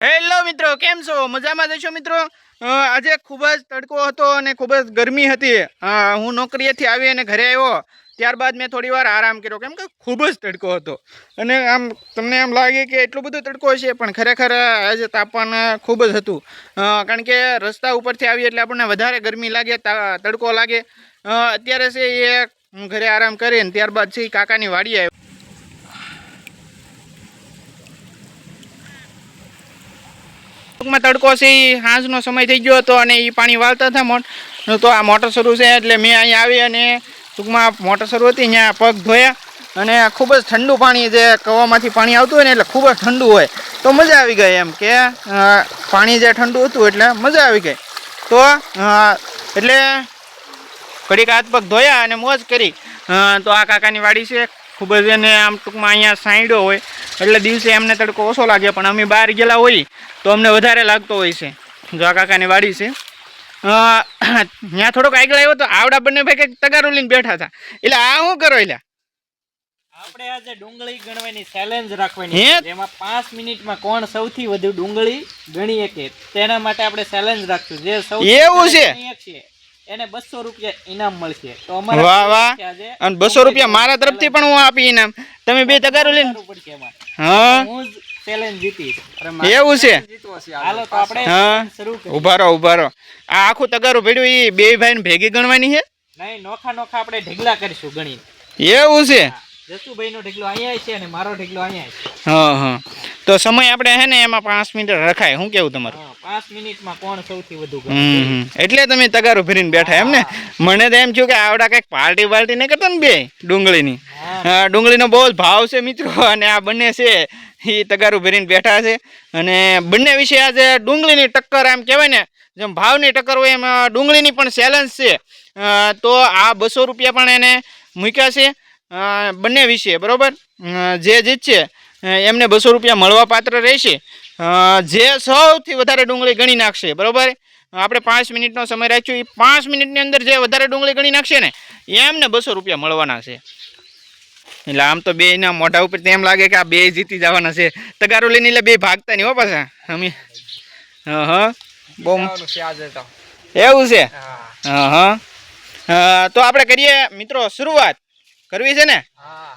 Hello મિત્રો, કેમ છો? મજામાં જશો મિત્રો? આજે ખૂબ જ તડકો હતો અને ખૂબ જ ગરમી હતી. હું નોકરીએથી આવી અને ઘરે આવ્યો. ત્યારબાદ મેં થોડી વાર આરામ કર્યો. કેમ કે ખૂબ જ તડકો હતો. અને આમ તમને એમ લાગે કે એટલું બધું તડકો છે પણ ખરેખર આજે તાપમાન ખૂબ જ હતું. કારણ કે રસ્તા ઉપરથી આવી એટલે આપણને વધારે ગરમી લાગે તડકો લાગે. અત્યારે છે એ, હું ઘરે આરામ કરીને ત્યારબાદ છે કાકાની વાડીએ આવ્યો. ટૂંકમાં તડકો છે એ સાંજનો સમય થઈ ગયો હતો અને એ પાણી વાળતા હતા મોટ તો આ મોટર શરૂ છે એટલે મેં અહીંયા આવી અને ટૂંકમાં મોટર શરૂ હતી ત્યાં પગ ધોયા. અને ખૂબ જ ઠંડુ પાણી જે કવામાંથી પાણી આવતું હોય ને એટલે ખૂબ જ ઠંડુ હોય. તો મજા આવી ગઈ એમ કે પાણી જે ઠંડુ હતું એટલે મજા આવી ગઈ. તો એટલે ઘડીક હાથ પગ ધોયા અને મોજ કરી. તો આ કાકાની વાડી છે ખૂબ જ એને આમ ટૂંકમાં અહીંયા સાંયડો હોય એટલે દિવસે એમને તડકો ઓછો લાગે પણ અમે બહાર ગયેલા હોઈ તો અમને વધારે લાગતો હોય છે. જો આ કાકાની વાડી છે. ત્યાં થોડોક આગળ આવ્યો તો આવડા બંને ભાઈ કંઈક તગારું લઈને બેઠા હતા. એટલે આ શું કરો એટલે આપણે આજે ડુંગળી ગણવાની ચેલેન્જ રાખવાની. જેમાં પાંચ મિનિટમાં કોણ સૌથી વધુ ડુંગળી ગણી શકે તેના માટે આપણે ચેલેન્જ રાખશું. જે સૌથી એવું છે? એને બસો રૂપિયા ઇનામ મળશે. તો અમારે વાહ વાહ. અને બસો રૂપિયા મારા તરફથી પણ હું આપી ઇનામ. તમે બે તગારું લઈને હા. હું જ ચેલેન્જ જીતીશ. એવું છે. હાલો તો આપણે શરૂ કરીએ. ઊભા રહો ઊભા રહો. આ આખું તગારું ભેડ્યું એ બે ભાઈને ભેગી ગણવાની છે? નહીં નોખા નોખા આપણે ઢગલા કરીશું ગણી એવું છે. જસુભાઈ નો અહીંયા છે અને મારો ઢગલો અહીંયા છે. હા હા. તો સમય આપણે હે ને એમાં પાંચ મિનિટ રખાય. શું કેવું તમારું? પાંચ મિનિટમાં કોણ સૌથી વધુ હમ એટલે તમે તગારું ભરીને બેઠા એમ ને? મને તો એમ થયું કે આવડા કંઈક પાર્ટી બાર્ટી નહીં કરતા ને બે ડુંગળીની? ડુંગળીનો બહુ જ ભાવ છે મિત્રો અને આ બંને છે એ તગારું ભરીને બેઠા છે. અને બંને વિશે આજે ડુંગળીની ટક્કર એમ કહેવાય ને જેમ ભાવની ટક્કર હોય એમ ડુંગળીની પણ ચેલેન્જ છે. તો આ બસો રૂપિયા પણ એને મૂક્યા છે. બંને વિશે બરોબર? જે જીતશે એમને બસો રૂપિયા મળવા પાત્ર રહેશે. જે સૌથી વધારે ડુંગળી ગણી નાખશે બરોબર? આપણે પાંચ મિનિટનો સમય રાખ્યો એ પાંચ મિનિટની અંદર જે વધારે ડુંગળી ગણી નાખશે ને એમને બસો રૂપિયા મળવાના છે. એટલે આમ તો બેયના મોઢા ઉપર એમ લાગે કે આ બે જીતી જવાના છે. તગારો લઈને એટલે બે ભાગતા નહીં હો પાછા અમે. હા. બહુ એવું છે? હા. હા. તો આપણે કરીએ મિત્રો શરૂઆત. કરવી છે ને?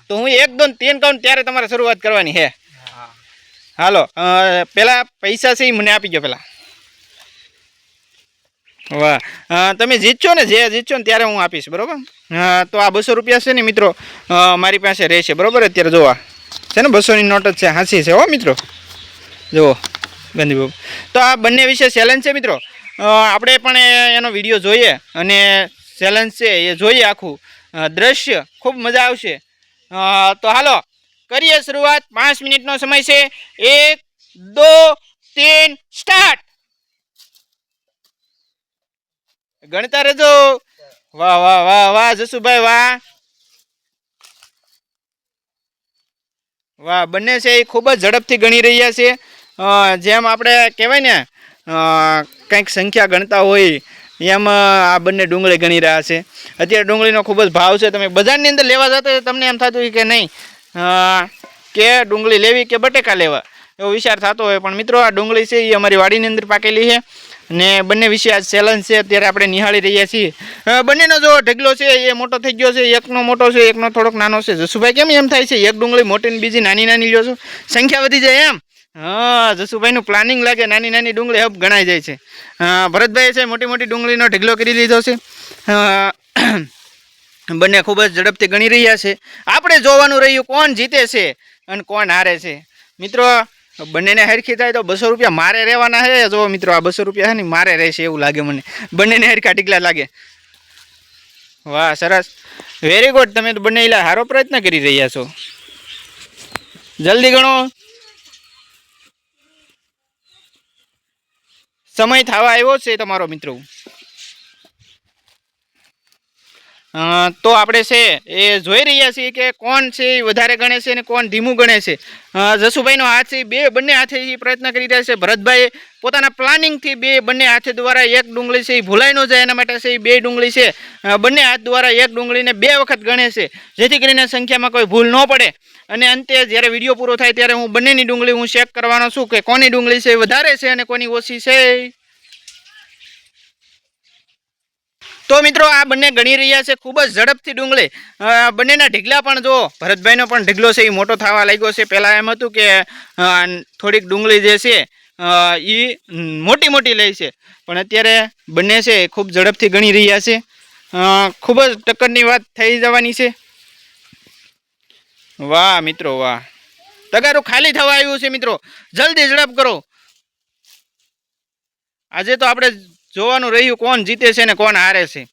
તો હું એક દો ત્રણ કહું ત્યારે તમારે શરૂઆત કરવાની છે. હાલો પેલા પૈસા છે એ મને આપી ગયો પેલા. વાહ. તમે જીતશો ને જે જીતશો ને ત્યારે હું આપીશ બરોબર? તો આ બસો રૂપિયા છે ને મિત્રો મારી પાસે રહેશે બરોબર? અત્યારે જોવા છે ને બસોની નોટ જ છે હાંસી છે હો મિત્રો. જુઓ ગાંધીબાબુ તો આ બંને વિશે ચેલેન્જ છે મિત્રો. આપણે પણ એનો વીડિયો જોઈએ અને ચેલેન્જ છે એ જોઈએ આખું. દ્રશ્ય ખૂબ મજા આવશે. તો હાલો, કરીએ શરૂઆત. પાંચ મિનિટનો સમય છે. એક, દો તીન સ્ટાર્ટ. ગણતા રહેજો. વાહ વાહ વાહ વાહ, જસુભાઈ, વાહ. વાહ, બંને છે એ ખૂબ જ ઝડપથી ગણી રહ્યા છે. જેમ આપણે કહેવાય ને કંઈક સંખ્યા ગણતા હોય એમ આ બંને ડુંગળી ગણી રહ્યા છે. અત્યારે ડુંગળીનો ખૂબ જ ભાવ છે. તમે બજારની અંદર લેવા જતા તમને એમ થતું કે નહીં કે ડુંગળી લેવી કે બટેકા લેવા? એવો વિચાર થતો હોય. પણ મિત્રો, આ ડુંગળી છે, એ અમારી વાડીની અંદર પાકેલી છે ને બંને વિશે આ ચેલેન્જ છે. અત્યારે આપણે નિહાળી રહ્યા છીએ. બંનેનો જો ઢગલો છે, એ મોટો થઈ ગયો છે. એકનો મોટો છે, એકનો થોડોક નાનો છે. જસુભાઈ, કેમ એમ થાય છે? એક ડુંગળી મોટી બીજી નાની નાની લ્યો છો. સંખ્યા વધી જાય એમ. હા, જસુભાઈનું પ્લાનિંગ લાગે, નાની નાની ડુંગળી હબ ગણાઈ જાય છે. ભરતભાઈ છે મોટી મોટી ડુંગળીનો ઢગલો કરી લીધો છે. બંને ખૂબ જ ઝડપથી ગણી રહ્યા છે. આપણે જોવાનું રહ્યું કોણ જીતે છે અને કોણ હારે છે. મિત્રો, બંનેને હરખી થાય તો બસો રૂપિયા મારે રહેવાના છે. જો મિત્રો, આ બસો રૂપિયા છે ને, મારે રહેશે એવું લાગે મને. બંનેને હરખા ટીકલા લાગે. વાહ, સરસ. વેરી ગુડ તમે તો બંને સારો પ્રયત્ન કરી રહ્યા છો. જલ્દી ગણો. સમય થવા આવ્યો છે તમારો મિત્રો. તો આપણે છે, એ જોઈ રહ્યા છીએ કે કોણ છે એ વધારે ગણે છે અને કોણ ધીમું ગણે છે. જસુભાઈનો હાથ છે, બે બંને હાથે એ પ્રયત્ન કરી રહ્યા છે. ભરતભાઈ પોતાના પ્લાનિંગથી બે બંને હાથે દ્વારા એક ડુંગળી છે એ ભૂલાઈ ન જાય, એના માટે છે એ બે ડુંગળી છે. બંને હાથ દ્વારા એક ડુંગળીને બે વખત ગણે છે. જેથી કરીને સંખ્યામાં કોઈ ભૂલ ન પડે. અને અંતે જ્યારે વીડિયો પૂરો થાય ત્યારે હું બંનેની ડુંગળી હું ચેક કરવાનો છું કે કોની ડુંગળી છે વધારે છે અને કોની ઓછી છે તો મિત્રો આ બંને ગણી રહ્યા છે, ખૂબ જ ઝડપથી ડુંગળી. બંનેના ઢીગલા પણ જો ભરતભાઈનો પણ ઢીગલો છે, એ મોટો થવા લાગ્યો છે. પહેલાં એમ હતું કે થોડીક ડુંગળી જે છે એ મોટી મોટી લે છે. પણ અત્યારે બંને છે ખૂબ ઝડપથી ગણી રહ્યા છે. ખૂબ જ ટક્કરની વાત થઈ જવાની છે. વાહ, મિત્રો, વાહ. તગારું ખાલી થવા આવ્યું છે, મિત્રો. જલ્દી ઝડપ કરો. આજે તો આપણે જોવાનું રહ્યું કોણ જીતે છે ને કોણ હારે છે.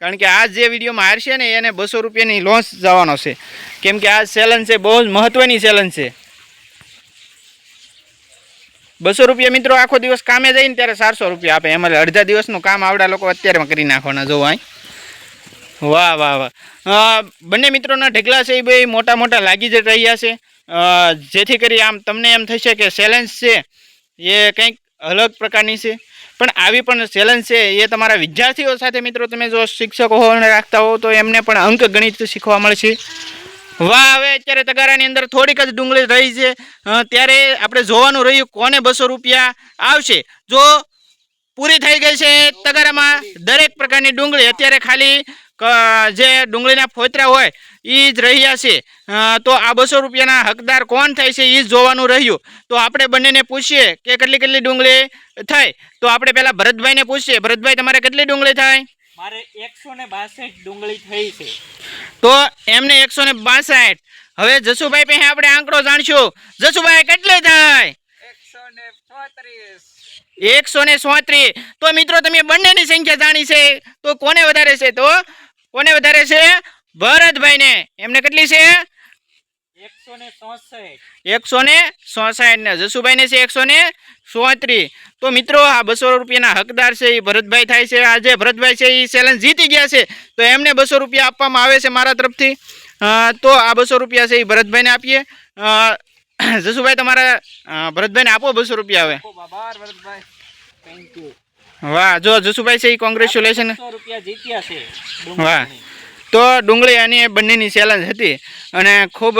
કારણ કે આ જે વિડીયોમાં હારશે ને એને બસો રૂપિયાની લોન્સ જવાનો છે. કેમ કે આ ચેલેન્જ છે, બહુ જ મહત્વની ચેલેન્જ છે. બસો રૂપિયા મિત્રો આખો દિવસ કામે જઈને ત્યારે ચારસો રૂપિયા આપે. એમાં અડધા દિવસનું કામ આવડા લોકો અત્યારે કરી નાખવાના, જોવો અહીં. વાહ વાહ વાહ. બંને મિત્રોના ઢગલા છે એ બે મોટા મોટા લાગી જ રહ્યા છે. જેથી કરી આમ તમને એમ થશે કે ચેલેન્જ છે, એ કંઈક અલગ પ્રકારની છે. પણ આવી પણ ચેલેન્જ છે, એ તમારા વિદ્યાર્થીઓ સાથે મિત્રો તમે જો શિક્ષકો હોને રાખતા હો તો એમને પણ અંક ગણિત શીખવા મળશે. વાહ, હવે અત્યારે તગારાની અંદર થોડીક જ ડુંગળી રહી છે. ત્યારે આપણે જોવાનું રહ્યું કોને બસો રૂપિયા આવશે. જો પૂરી થઈ ગઈ છે તગારામાં દરેક પ્રકારની ડુંગળી. અત્યારે ખાલી જે ડુંગળીના ફોતરા હોય એ જ રહ્યા છે. તો આ બસો રૂપિયાના હકદાર કોણ થાય છે એ જોવાનું રહ્યું. તો આપણે બંનેને પૂછીએ કે કેટલી કેટલી ડુંગળી થાય. તો આપણે પહેલાં ભરતભાઈને પૂછીએ ભરતભાઈ તમારે કેટલી ડુંગળી થાય? મારે એકસો ને બાસઠ ડુંગળી થઈ છે. તો એમને એકસો ને બાસઠ. હવે જસુભાઈ પાસે આપણે આંકડો જાણશું. જસુભાઈ કેટલી થાય? એકસો ને સોત્રીસ તો મિત્રો તમે બંનેની સંખ્યા જાણી છે. તો કોને વધારે છે તો? કોને વધારે છે? ભરતભાઈને. એમને કેટલી છે? એકસો ને ચોસઠ ને જસુભાઈને છે એકસો ને સોત્રીસ તો મિત્રો આ બસો રૂપિયાના હકદાર છે એ ભરતભાઈ થાય છે. આ જે ભરતભાઈ છે એ ચેલેન્જ જીતી ગયા છે. તો એમને બસો રૂપિયા આપવામાં આવે છે મારા તરફથી. તો આ બસો રૂપિયા છે એ ભરતભાઈને આપીએ. જસુભાઈ તમારા ભરતભાઈને આપો બસો રૂપિયા હવે. વાહ જો જસુભાઈ છે એ કોંગ્રેચ્યુલેશન વાહ. તો ડુંગળી અને બંનેની ચેલેન્જ હતી. અને ખૂબ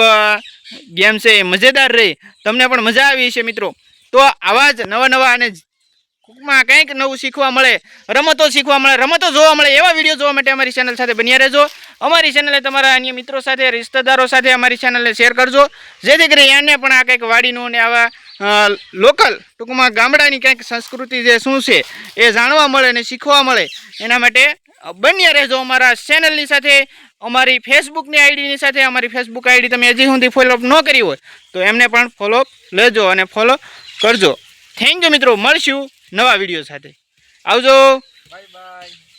ગેમ છે મજેદાર રહી. તમને પણ મજા આવી છે મિત્રો. તો આવા જ નવા નવા અને ટૂંકમાં કંઈક નવું શીખવા મળે, રમતો શીખવા મળે, રમતો જોવા મળે, એવા વીડિયો જોવા માટે અમારી ચેનલ સાથે બન્યા રહેજો. અમારી ચેનલે તમારા અન્ય મિત્રો સાથે, રિશ્તેદારો સાથે અમારી ચેનલને શેર કરજો. જેથી કરી એને પણ આ કંઈક વાડીનું ને આવા લોકલ ટૂંકમાં ગામડાની કંઈક સંસ્કૃતિ જે શું છે એ જાણવા મળે અને શીખવા મળે. એના માટે બન્યા રહેજો અમારા ચેનલની સાથે. અમારી ફેસબુકની આઈડીની સાથે અમારી ફેસબુક આઈડી તમે હજી સુધી ફોલોઅપ ન કરી હોય, તો એમને પણ ફોલોઅપ લેજો અને ફોલો કરજો. થેન્ક યુ મિત્રો, મળશું નવા વીડિયો સાથે. આવજો. Bye bye